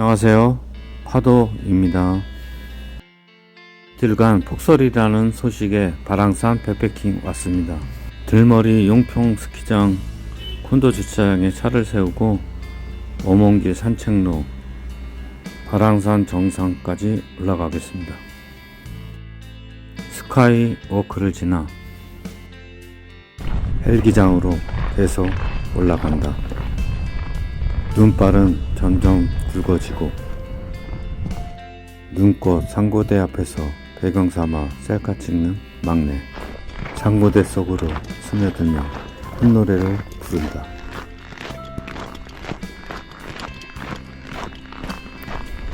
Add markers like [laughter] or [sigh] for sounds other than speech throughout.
안녕하세요. 파도입니다. 들간 폭설이라는 소식에 바랑산 백패킹 왔습니다. 들머리 용평 스키장 콘도 주차장에 차를 세우고 어몽길 산책로 바랑산 정상까지 올라가겠습니다. 스카이 워크를 지나 헬기장으로 계속 올라간다. 눈발은 점점 굵어지고 눈꽃 상고대 앞에서 배경 삼아 셀카 찍는 막내 상고대 속으로 스며들며 콧노래를 부른다.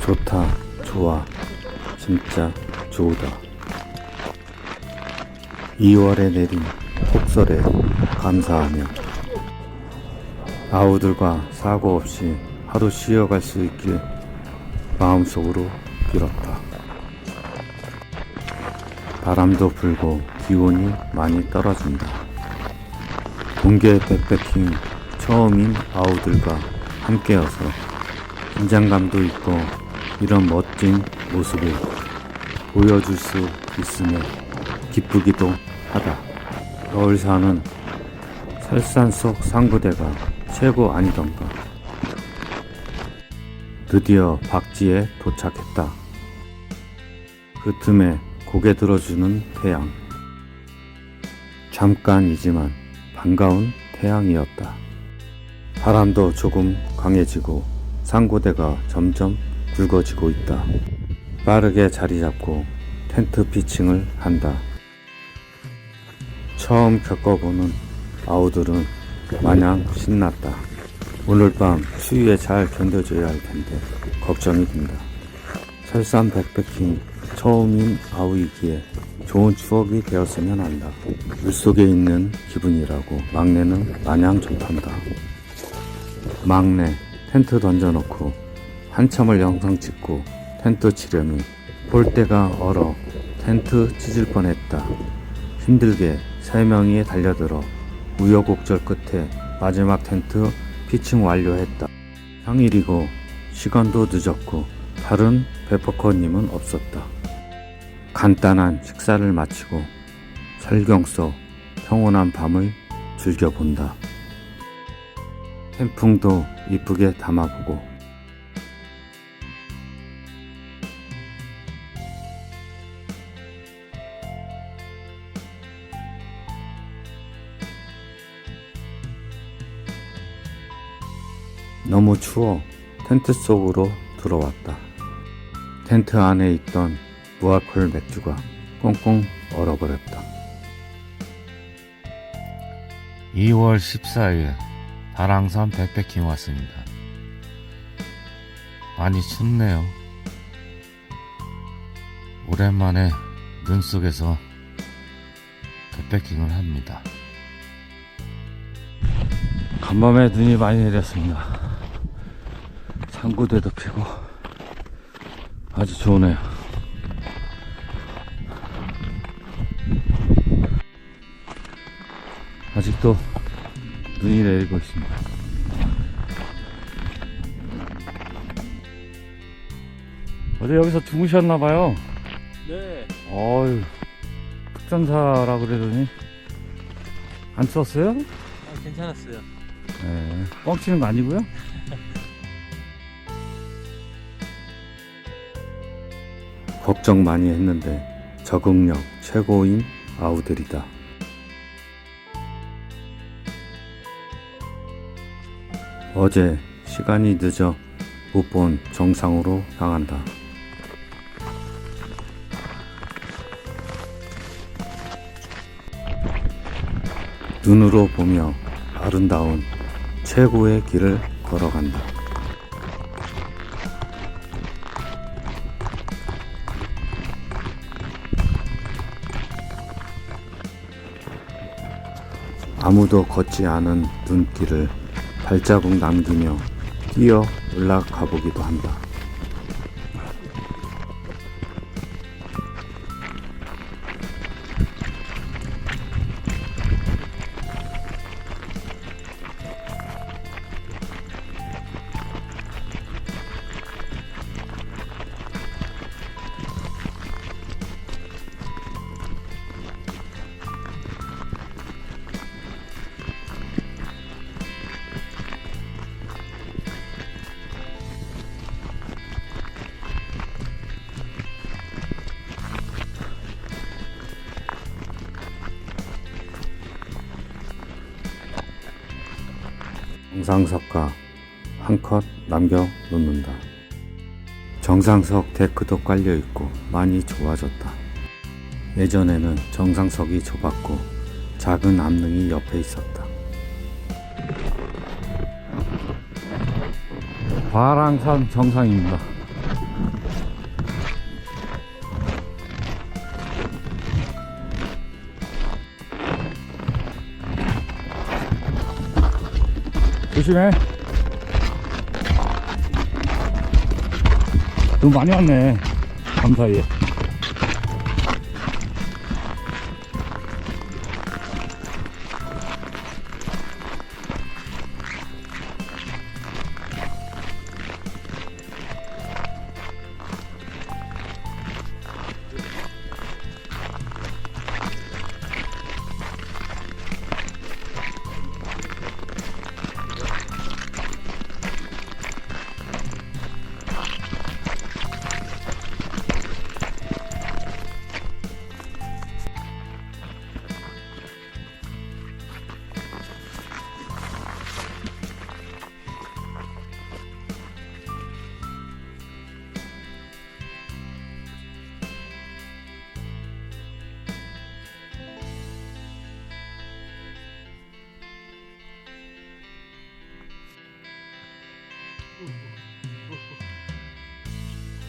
좋다, 좋아, 진짜 좋다. 2월에 내린 폭설에 감사하며 아우들과 사고 없이 하루 쉬어갈 수 있길 마음속으로 빌었다. 바람도 불고 기온이 많이 떨어진다. 동계 백패킹 처음인 아우들과 함께여서 긴장감도 있고 이런 멋진 모습을 보여줄 수 있으며 기쁘기도 하다. 겨울 사는 설산 속 상부대가 최고 아니던가. 드디어 박지에 도착했다. 그 틈에 고개 들어주는 태양. 잠깐이지만 반가운 태양이었다. 바람도 조금 강해지고 상고대가 점점 굵어지고 있다. 빠르게 자리 잡고 텐트 피칭을 한다. 처음 겪어보는 아우들은 마냥 신났다. 오늘 밤 추위에 잘 견뎌줘야 할 텐데 걱정이 된다. 설산 백패킹 처음인 아우이기에 좋은 추억이 되었으면 한다. 물속에 있는 기분이라고 막내는 마냥 좋단다. 막내 텐트 던져놓고 한참을 영상 찍고 텐트 치려니 볼때가 얼어 텐트 찢을 뻔했다. 힘들게 세 명이 달려들어 우여곡절 끝에 마지막 텐트 피칭 완료했다. 평일이고 시간도 늦었고 다른 베퍼커님은 없었다. 간단한 식사를 마치고 설경 속 평온한 밤을 즐겨본다. 캠풍도 이쁘게 담아보고 너무 추워 텐트 속으로 들어왔다. 텐트 안에 있던 무알콜 맥주가 꽁꽁 얼어버렸다. 2월 14일 바랑산 백패킹 왔습니다. 많이 춥네요. 오랜만에 눈 속에서 백패킹을 합니다. 간밤에 눈이 많이 내렸습니다. 상구대도 피고 아주 좋으네요. 아직도 눈이 내리고 있습니다. 어제 여기서 주무셨나봐요. 네. 어휴, 특전사라 그러더니 안 추웠어요? 아, 괜찮았어요. 네, 뻥치는 거 아니고요. 걱정 많이 했는데 적응력 최고인 아우들이다. 어제 시간이 늦어 못 본 정상으로 향한다. 눈으로 보며 아름다운 최고의 길을 걸어간다. 아무도 걷지 않은 눈길을 발자국 남기며 뛰어 올라가 보기도 한다. 정상석과 한 컷 남겨 놓는다. 정상석 데크도 깔려 있고 많이 좋아졌다. 예전에는 정상석이 좁았고 작은 암릉이 옆에 있었다. 화랑산 정상입니다. 조심해. 너무 많이 왔네. 밤 사이에.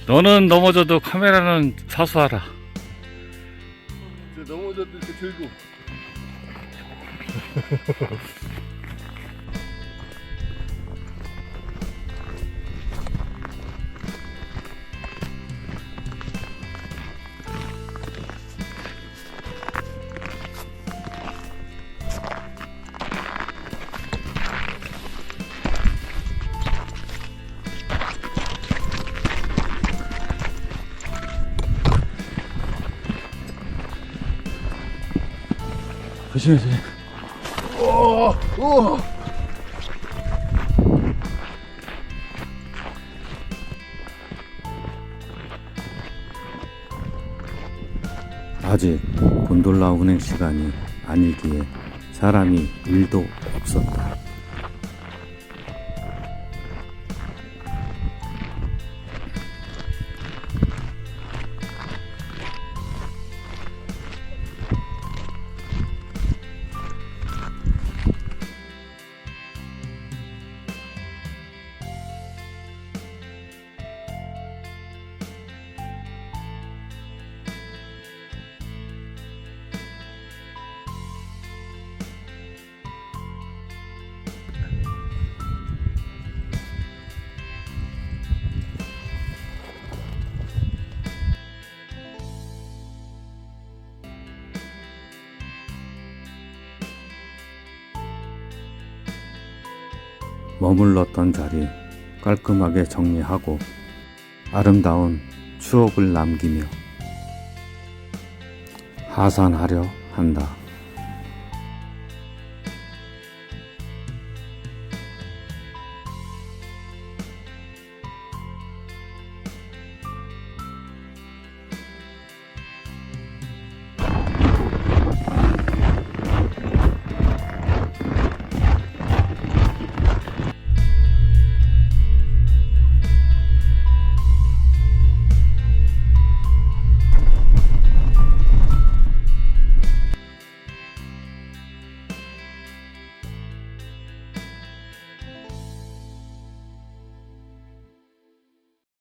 너는 넘어져도 카메라는 사수하라. 넘어져도 이렇게 들고 [laughs] 조심해, 조심해. 아직 곤돌라 운행 시간이 아니기에 사람이 일도 없었다. 머물렀던 자리 깔끔하게 정리하고 아름다운 추억을 남기며 하산하려 한다.